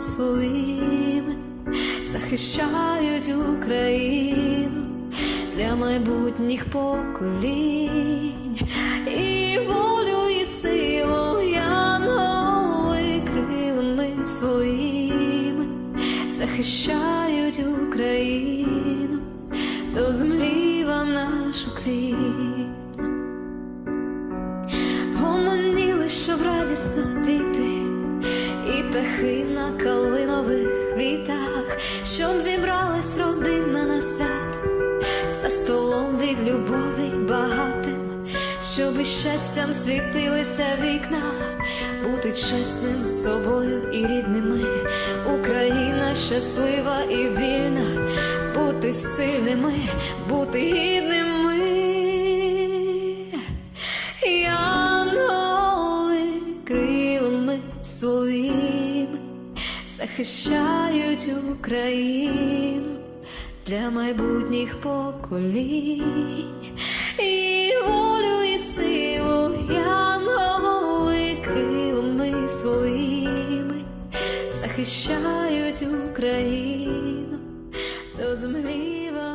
своїми захищають Україну для майбутніх поколінь і волю, і силу янголи крилами своїми захищають Україну, до землі вам нашу крім. Птахи на калинових вітах, щоб зібралась родина на свят, за столом від любові багатим, щоб із щастям світилися вікна, бути чесним з собою і рідними, Україна щаслива і вільна, бути сильними, бути гідними. Янголи крилами своїми захищають Україну для майбутніх поколінь. І волю, і силу янголи крилами своїми. Захищають Україну до землі вам